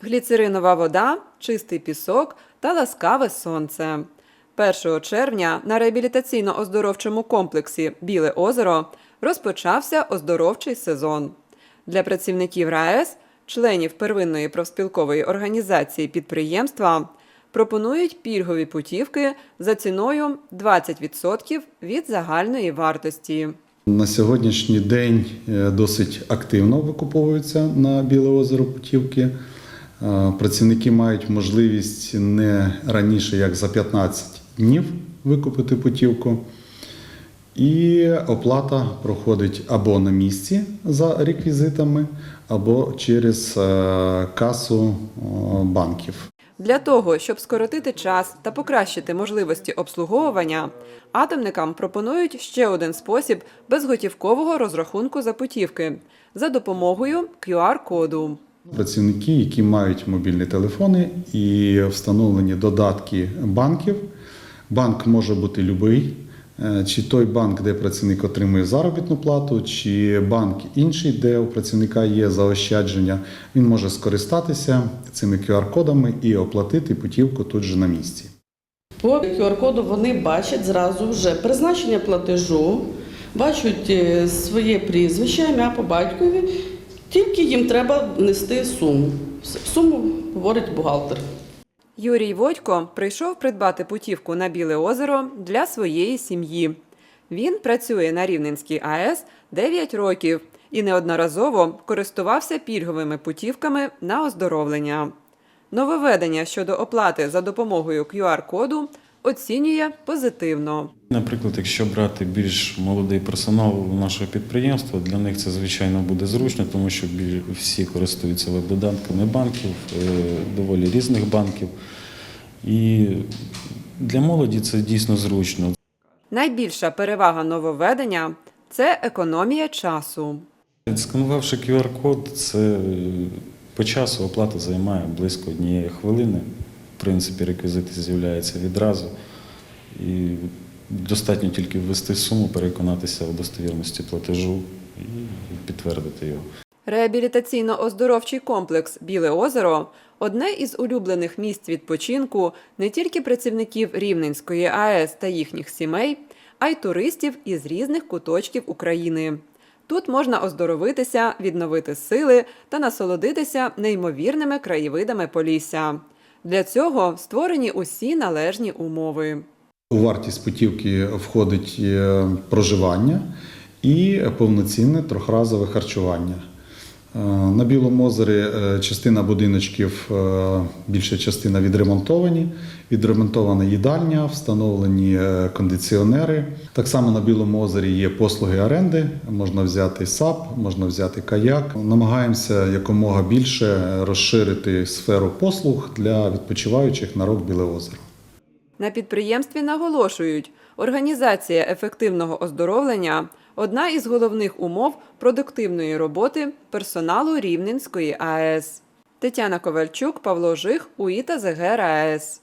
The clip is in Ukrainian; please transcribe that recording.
гліцеринова вода, чистий пісок та ласкаве сонце. 1 червня на реабілітаційно-оздоровчому комплексі Біле озеро розпочався оздоровчий сезон. Для працівників РаЕС, членів первинної профспілкової організації підприємства, пропонують пільгові путівки за ціною 20% від загальної вартості. На сьогоднішній день е, досить активно викуповуються на Біле озеро путівки. Е, Працівники мають можливість не раніше як за 15 днів викупити путівку. І оплата проходить або на місці за реквізитами, або через е, касу е, банків. Для того, щоб скоротити час та покращити можливості обслуговування, атомникам пропонують ще один спосіб безготівкового розрахунку за путівки за допомогою QR-коду. Працівники, які мають мобільні телефони і встановлені додатки банків. Банк може бути любий, е, чи той банк, де працівник отримує заробітну плату, чи банк інший, де у працівника є заощадження. Він може скористатися цими QR-кодами і оплатити путівку тут же на місці. По QR-коду вони бачать зразу вже призначення платежу, бачать е, своє прізвище, ім'я по батькові. Тільки їм треба внести суму. Суму говорить бухгалтер. Юрій Водько прийшов придбати путівку на Біле озеро для своєї сім'ї. Він працює на Рівненській АЕС 9 років і неодноразово користувався пільговими путівками на оздоровлення. Нововведення щодо оплати за допомогою QR-коду оцінює позитивно. Наприклад, якщо брати більш молодий персонал нашого підприємства, для них це звичайно буде зручно, тому що всі користуються веб-додатками банків, е, доволі різних банків. І для молоді це дійсно зручно. Найбільша перевага нововведення це економія часу. Сканувавши QR-код, це по часу оплата займає близько однієї хвилини. Принципі, реквізити з'являються відразу. І достатньо тільки ввести суму, переконатися в достовірності платежу і підтвердити його. Реабілітаційно-оздоровчий комплекс Біле озеро одне із улюблених місць відпочинку не тільки працівників Рівненської АЕС та їхніх сімей, а й туристів із різних куточків України. Тут можна оздоровитися, відновити сили та насолодитися неймовірними краєвидами Полісся. Для цього створені усі належні умови. У вартість путівки входить е, проживання і повноцінне трьохразове харчування. Е, На Білому озері е, частина будиночків, е, більша частина відремонтовані. Відремонтована їдальня, встановлені кондиціонери. Так само на Білому озері є послуги оренди. Можна взяти САП, можна взяти каяк. Намагаємося якомога більше розширити сферу послуг для відпочиваючих на рок Біле озеро. На підприємстві наголошують, організація ефективного оздоровлення одна із головних умов продуктивної роботи персоналу Рівненської АЕС. Тетяна Ковальчук, Павло Жих, УІТА ЗГР АЕС.